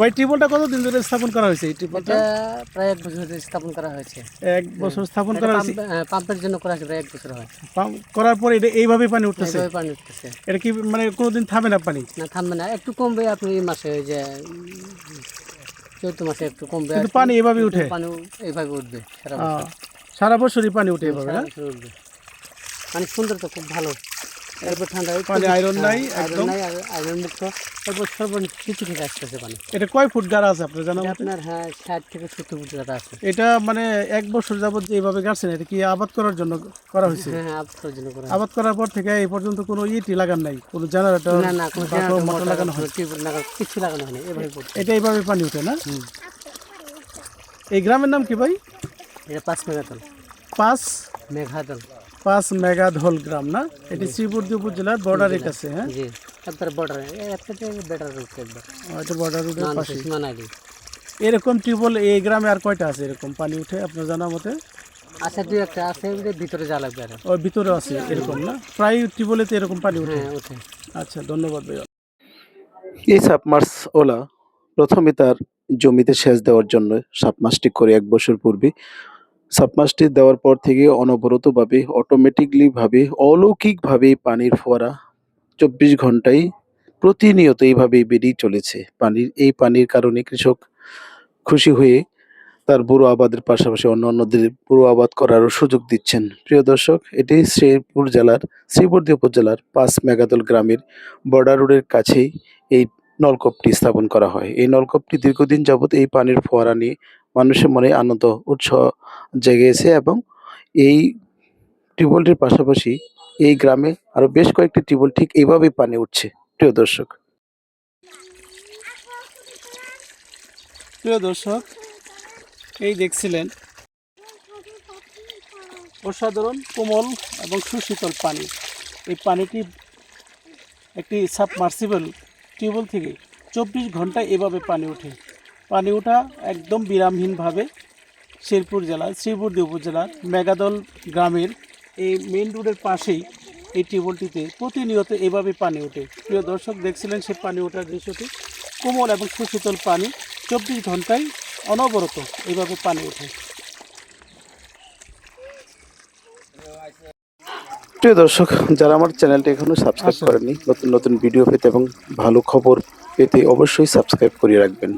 ভাই টিউবওয়েলটা কতদিন ধরে স্থাপন করা হয়েছে এই টিউবওয়েলটা প্রায় এক বছর ধরে স্থাপন করা হয়েছে। এক বছর স্থাপন করা হয়েছে? হ্যাঁ, পাম্পের জন্য করা হয়েছে প্রায় এক বছর হয়। পাম্প করার পরে এটা এইভাবে পানি উঠতেছে? এইভাবে পানি উঠতেছে। এটা কি মানে কোনোদিন থামে না পানি? না থামবে না। একটু কমবে আপনি এই মাসে ওই যে চৈত্র মাসে একটু কমবে। কিন্তু পানি উঠে? পানি এইভাবে উঠবে সারা বছর। সারা বছরই পানি উঠে এভাবে না? উঠবে। পানি সুন্দর তো খুব ভালো। এরপর ঠান্ডা পানি আয়রন নাই একদম। আয়রন মুক্ত। এরপর সর্বনিম্ন কিছু থেকে আসতেছে পানি এটা কয় ফুট গাড়া আছে আপনার জানা আপনার হ্যাঁ ষাট থেকে সত্তর ফুট জায়গা আছে। এটা মানে এক বছর যাবত যে এইভাবে গাড়ছেন এটা কি আবাদ করার জন্য করা হয়েছে? হ্যাঁ হ্যাঁ আপনার জন্য করা আবাদ করার পর থেকে এই পর্যন্ত কোনো ইটি লাগান নাই কোনো জেনারেটর না না কোনো মোটর লাগানো হয় কিছু লাগানো হয় না এভাবে এটা এইভাবে পানি উঠে না? এই গ্রামের নাম কি ভাই? এটা পাঁচ মেগাতল। পাঁচ মেঘাতল পাঁচ মেগাধল গ্রাম না? এটি শ্রীবর্দী উপজেলার বর্ডারের কাছে হ্যাঁ? জি একবার বর্ডার একটা বেটার রুট একবার। এটা বর্ডার রোডের না পাশে দিই এরকম টিউবওয়েল এই গ্রামে আর কয়টা আছে? এরকম পানি উঠে আপনার জানা মতে? আচ্ছা দুই একটা আছে ভিতরে যা লাগবে আর। ওর ভিতরে আছে এরকম না? প্রায় টিউবওয়েলেতে এরকম পানি উঠে। হ্যাঁ ওঠে আচ্ছা ধন্যবাদ ভাই। এই সাবমার্স ওলা প্রথমে তার জমিতে সেচ দেওয়ার জন্য সাবমার্সটি করে এক বছর পূর্বে সাবমার্সটি দেওয়ার পর থেকে অনবরতভাবে অটোমেটিকলি ভাবে অলৌকিকভাবে পানির ফোয়ারা চব্বিশ ঘন্টায় প্রতিনিয়ত এইভাবেই বেরিয়ে চলেছে। পানির, এই পানির কারণে কৃষক খুশি হয়ে তার বুড়ো আবাদের পাশাপাশি অন্য অন্যদের বুড়ো আবাদ করারও সুযোগ দিচ্ছেন। প্রিয় দর্শক, এটি শ্রীপুর জেলার শ্রীবর্দী উপজেলার পাঁচ মেগাদল গ্রামের বর্ডার রোডের কাছেই এই নলকূপটি স্থাপন করা হয়। এই নলকূপটি দীর্ঘদিন যাবৎ এই পানির ফোয়ারা নিয়ে মানুষের মনে আনন্দ, উৎসাহ জেগেছে এবং এই টিউবওয়েলটির পাশাপাশি এই গ্রামে আরও বেশ কয়েকটি টিউবওয়েল ঠিক এইভাবেই পানি উঠছে। প্রিয় দর্শক। প্রিয় দর্শক, এই দেখছিলেন অসাধারণ, কোমল এবং সুশীতল পানি। এই পানিটি একটি সাবমার্সিবল টিউবওয়েল থেকে চব্বিশ ঘন্টায় এভাবে পানি ওঠে। পানি ওঠা একদম বিরামহীনভাবে শেরপুর জেলার শ্রীবর্দী উপজেলার মেগাদল গ্রামের এই মেন রোডের পাশেই এই টিউবওয়েলটিতে প্রতিনিয়ত এভাবে পানি ওঠে। প্রিয় দর্শক দেখছিলেন সে পানি ওঠার দৃশ্যটি? কোমল এবং সুশীতল পানি চব্বিশ ঘন্টায় অনবরত এভাবে পানি ওঠে। প্রিয় দর্শক যারা আমার চ্যানেলটি এখনও সাবস্ক্রাইব। করেনি নতুন নতুন ভিডিও পেতে এবং ভালো খবর পেতে অবশ্যই সাবস্ক্রাইব করে রাখবেন।